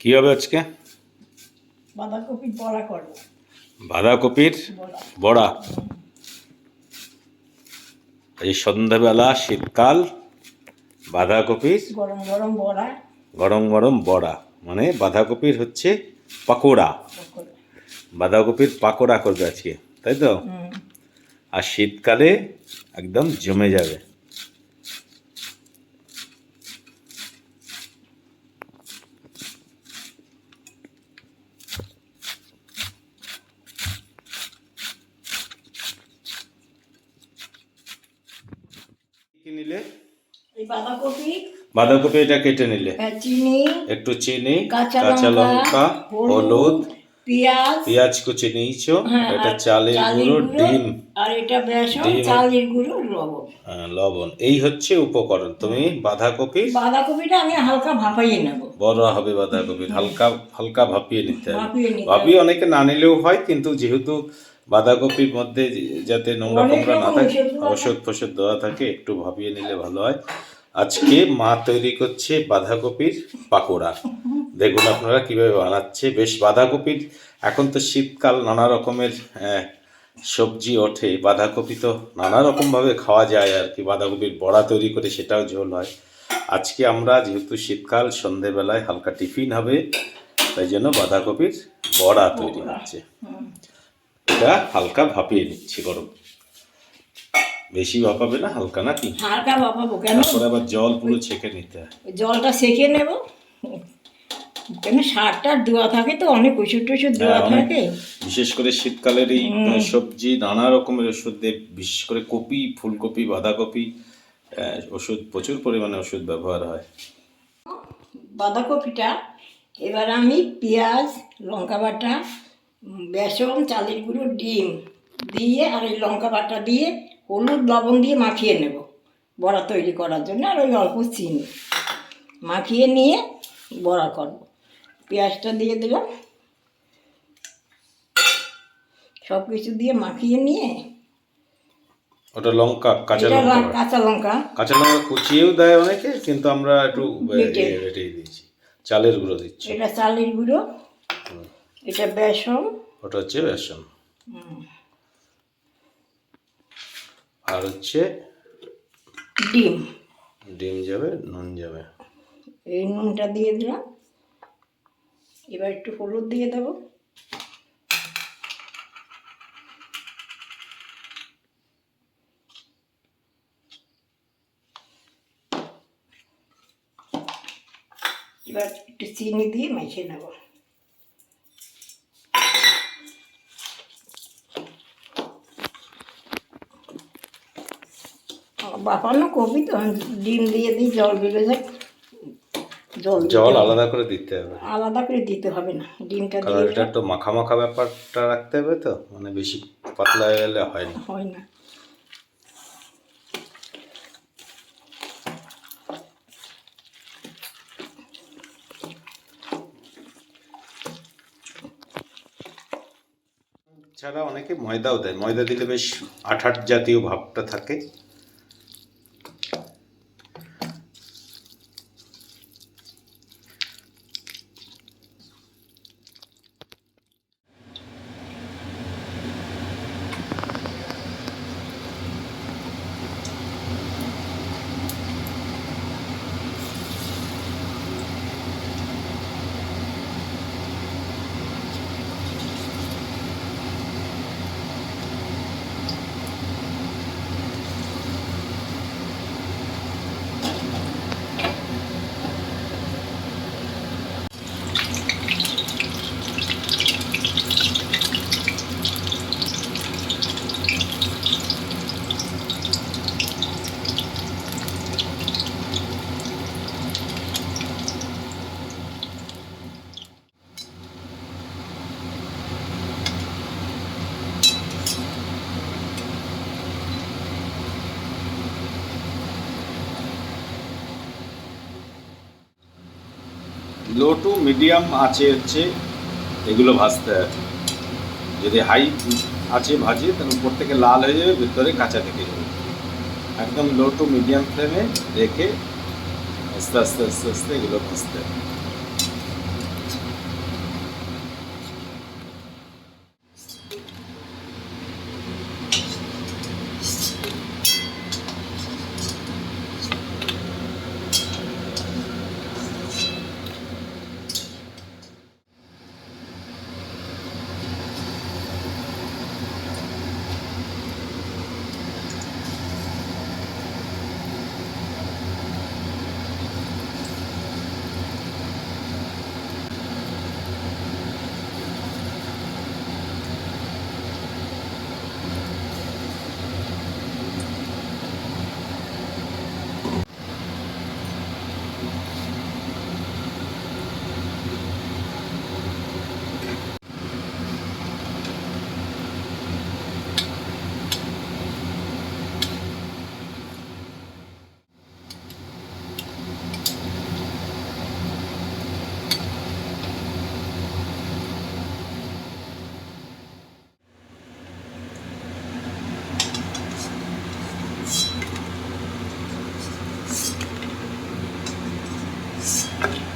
কি হবে আজকে? বাঁধাকপি বড়া করব। বাঁধাকপির বড়া। বড়া? এই সন্ধ্যাবেলা শীতকাল বাঁধাকপির গরম গরম বড়া। গরম গরম বড়া। মানে বাঁধাকপির হচ্ছে পাকোড়া। বাঁধাকপির পাকোড়া করবে আজকে তাই তো? আর শীতকালে একদম জমে যাবে। কি নিলে? বাঁধাকপি বাঁধাকপি এটা কেটে নিলে। চিনি একটু চিনি কাঁচা লঙ্কা হলুদ পেঁয়াজ। পেঁয়াজ কুচি নিয়েছো হ্যাঁ, এটা চালের গুঁড়ো ডিম। আর এটা বেসন। চালের গুঁড়ো লবণ। লবণ। এই হচ্ছে উপকরণ। তুমি বাঁধাকপি? বাঁধাকপিটা আমি হালকা ভাপাইয়ে নেব। বড় হবে বাঁধাকপি। হালকা হালকা ভাপিয়ে নিতে হবে। ভাপিয়ে নিতে হবে। ভাপিয়ে অনেকে না নিলেও হয় কিন্তু যেহেতু বাঁধাকপির মধ্যে যাতে নোংরা ফোংরা না থাকে ওষুধ ফষুধ দেওয়া থাকে একটু ভাবিয়ে নিলে ভালো হয়। আজকে মা তৈরি করছে বাঁধাকপির পাকোড়া। দেখুন আপনারা কীভাবে বানাচ্ছে। বেশ বাঁধাকপির এখন তো শীতকাল নানা রকমের সবজি ওঠে। বাঁধাকপি তো নানা রকমভাবে খাওয়া যায় আর কি। বাঁধাকপির বড়া তৈরি করে সেটাও ঝোল হয়। আজকে আমরা যেহেতু শীতকাল সন্ধেবেলায় হালকা টিফিন হবে তাই জন্য বাঁধাকপির বড়া তৈরি হচ্ছে। এটা হালকা ভাপিয়ে নিচ্ছি গরম। বেশি ভাপাবে না হালকা নাকি হালকা ভাপাবো কেন? তারপরে আবার জল পুরো ছেঁকে নিতে হয়। জলটা সেকে নেব। কেন সারটা দেওয়া থাকে তো অনেক ওষুধ টষুধ দেওয়া হ্যাঁ, থাকে। বিশেষ করে শীতকালের এই সবজি নানা রকমের ওষুধ দিয়ে বিশেষ করে কপি ফুলকপি বাঁধাকপি ওষুধ প্রচুর পরিমাণে ওষুধ ব্যবহার হয়। বাঁধাকপিটা এবার আমি পেঁয়াজ লঙ্কা বাটা বেসন চালের গুঁড়ো ডিম দিয়ে আর এই লঙ্কা বাটা দিয়ে হলুদ লবণ দিয়ে মাখিয়ে নেব বড়া তৈরি করার জন্য আর ওই অল্প চিনি মাখিয়ে নিয়ে বড়া করব। পেঁয়াজটা দিয়ে দিলাম। সব কিছু দিয়ে মাখিয়ে নিয়ে ওটা লঙ্কা কাঁচা লঙ্কা কাঁচা লঙ্কা। কাঁচা লঙ্কা কুচিয়েও দেয় অনেকে কিন্তু আমরা একটু। বেটে। দিয়েছি। চালের গুঁড়ো দিচ্ছি। এটা চালের গুঁড়ো। এটা বেসন। ওটা হচ্ছে বেসন। আর হচ্ছে ডিম। ডিম যাবে নুন যাবে। এই নুনটা দিয়ে দিলাম। এবার একটু হলুদ দিয়ে দেবো। এবার একটু চিনি দিয়ে মেখে নেব। বাপানো কপি তো ডিম দিয়ে দিই জল বেড়ে যায় জল জল আলাদা করে দিতে হবে। আলাদা করে দিতে হবে না ডিমটা দিয়ে এটা একটু মাখা মাখা ব্যাপারটা রাখতে হবে তো মানে বেশি পাতলা হয়ে গেলে হয় না। হয় না। ছাড়া অনেকে ময়দাও দেয়। ময়দা দিলে বেশ আঠাট জাতীয় ভাবটা থাকে। লো টু মিডিয়াম আছে হচ্ছে, এগুলো ভাজতে হবে যদি হাই আছে ভাজি তাহলে উপর থেকে লাল হয়ে যাবে, ভিতরে কাঁচা থেকে যাবে। একদম লো টু মিডিয়াম ফ্লেমে রেখে আস্তে আস্তে আস্তে আস্তে এগুলো ভাজতে হবে Peace.